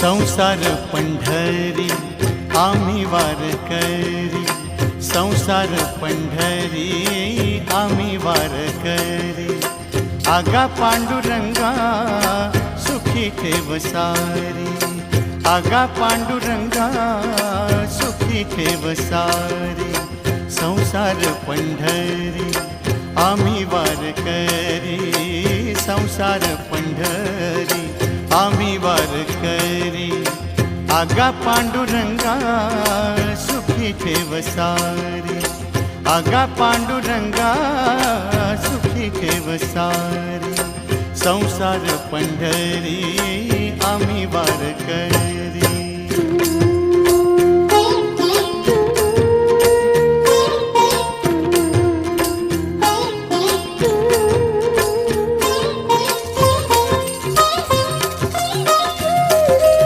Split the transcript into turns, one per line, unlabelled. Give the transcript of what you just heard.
संसार पंढरी, आम्ही वार करी. संसार पंढरी, आम्ही वार करी. आगा पांडुरंगा, सुखी ठेव सारी. आगा पांडुरंगा, सुखी ठेव सारी. संसार पंढरी, आम्ही वार करी. संसार पंढरी, आम्ही वार करी. आगा पांडुरंगा सुखी थे सारी। आगा पांडुरंगा सुखी थे सारी। संसार करी